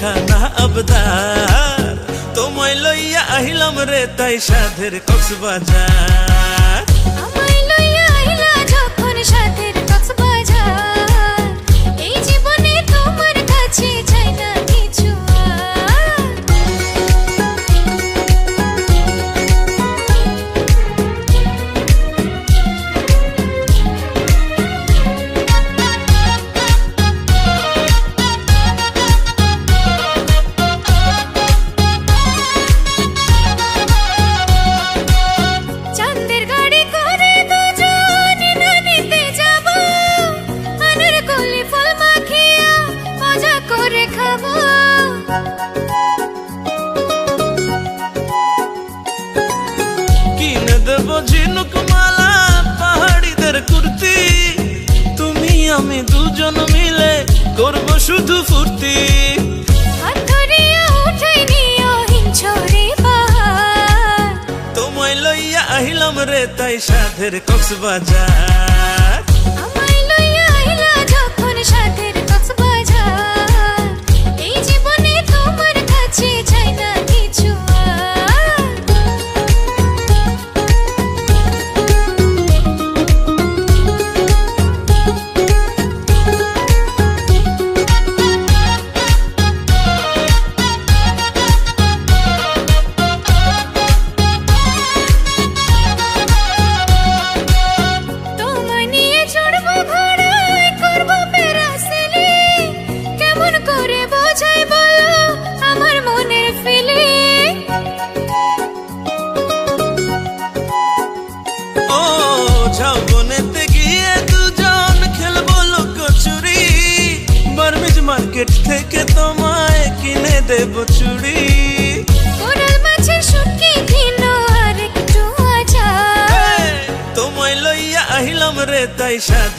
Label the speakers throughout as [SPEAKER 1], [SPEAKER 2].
[SPEAKER 1] খানা আবদার তোমায় লইয়া আহিলাম রে তাই সাধের কক্সবাজার তাই সাধের কক্সবাজার।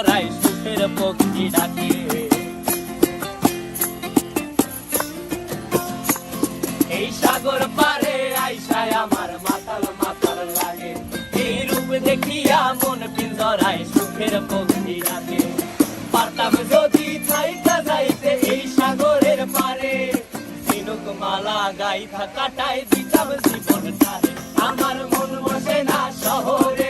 [SPEAKER 2] লড়াই সুখের পক্ষী ডাকে এই
[SPEAKER 3] সাগর পারে আইসায় আমার মাতাল মাতাল লাগে। এই রূপ দেখিয়া মন পিঞ্জরায় সুখের পক্ষী ডাকে। পারতাম যদি থাইতা যাইতে এই সাগরের পারে। ঝিনুক মালা গাইথা কাটাই দিতাম জীবনটারে আমার মন বসে না শহরে।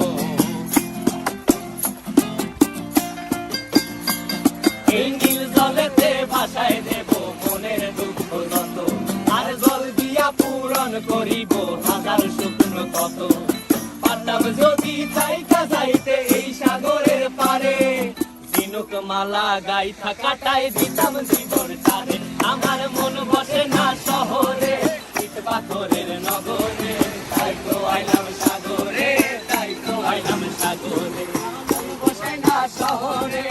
[SPEAKER 3] জলেতে ভাসায় দেব মনের দুঃখ যত। আর জল দিয়া পূরণ করিব হাজার শুকনো ক্ষত পারতাম যদি চাইতা যাইতে এই সাগরের পারে, ঝিনুক মালা গাইথা কাটাই দিতাম জীবন তারে। আমার মন বসে না শহরে, ইট পাথরের নগরে। তাই তো আইলাম সাগরে, তাই তো আইলাম সাগরে। বসে না শহরে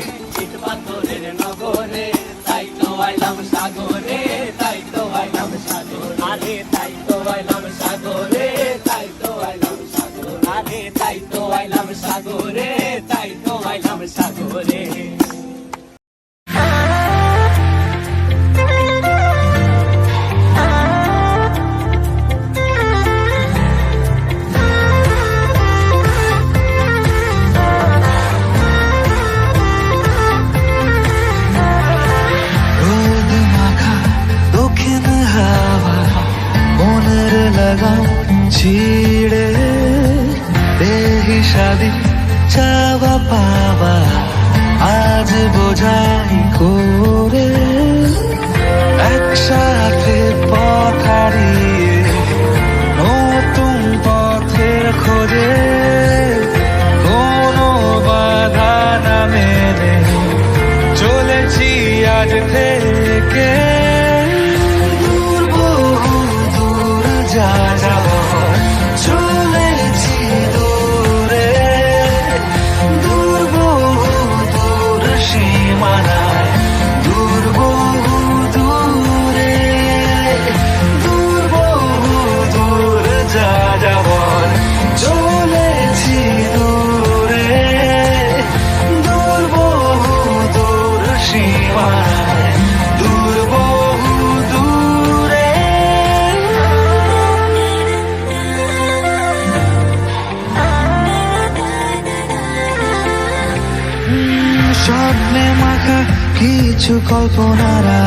[SPEAKER 4] কিছু কল্পনারা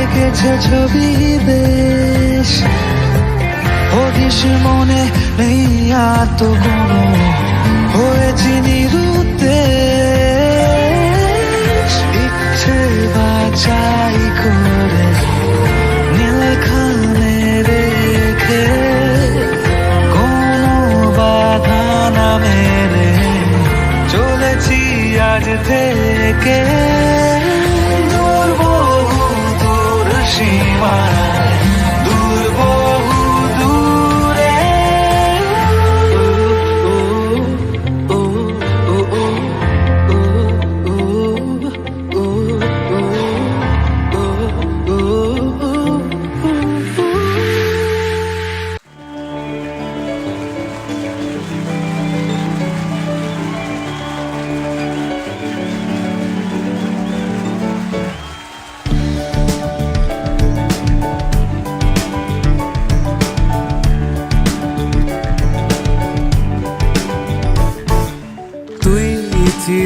[SPEAKER 4] এঁকেছে ছবি বেশ। হদিস মনে নেই আর তো কোনো হয়েছি নিরুতে ইচ্ছে বাছাই করে নীলখানে রেখে কোনো বাধা না মেরে চলেছি আজ থেকে।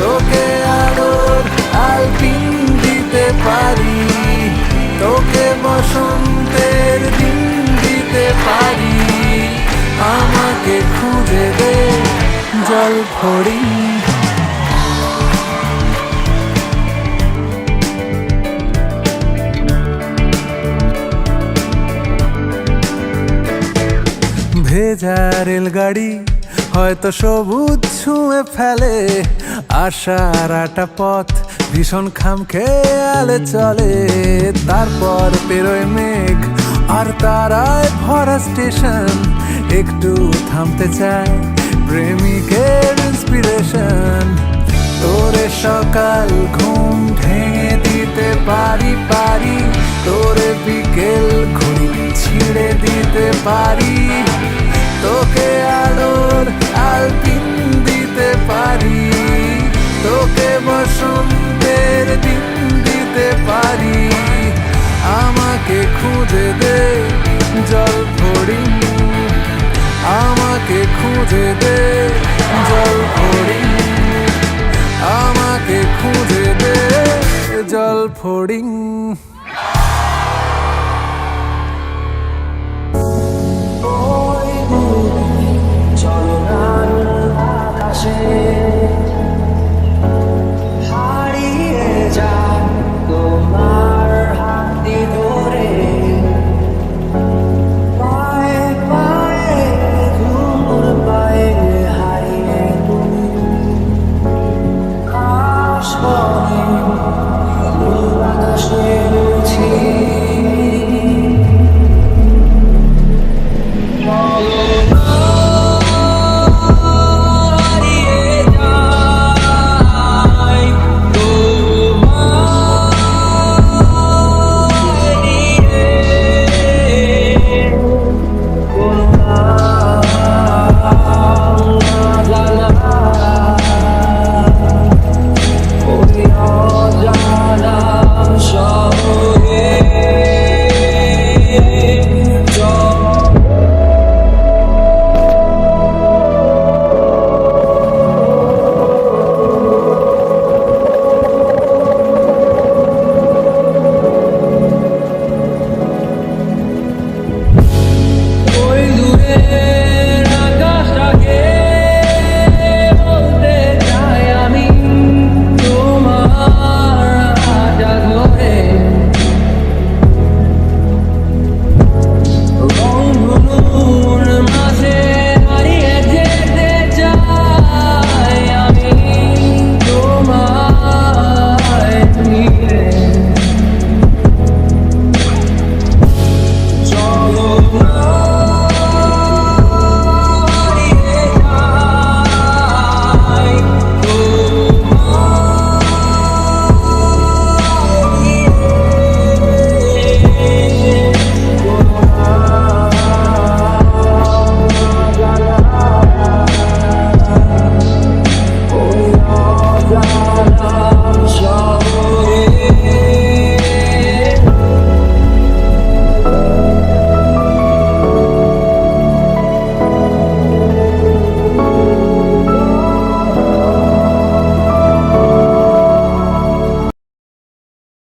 [SPEAKER 5] তোকে আলোর আলপিন দিতে পারি। তোকে বসন্তের দিন দিতে পারি। আমাকে খুঁজে দে জল ফড়ি ভেজা রেলগাড়ি হয়তো সবুজ ছুঁয়ে ফেলে, আশার আটা পথ ভীষণ খাম খেয়ালে চলে। তারপর পেরোয় মেঘ, আর তারায় ভরা স্টেশন, একটু থামতে চায় প্রেমিকের ইন্সপিরেশন তোরে সকাল ঘুম ভেঙে দিতে পারি পারি। তোরে বিকেল ঘুড়ি ছিঁড়ে দিতে পারি। তোকে আলোর আলপিন দিতে পারি। তোকে বসন্তের দিন দিতে পারি। আমাকে খুঁজে দে জল ভরি। আমাকে খুঁজে দে জল ভরি। আমাকে খুঁজে দে জল ফড়িং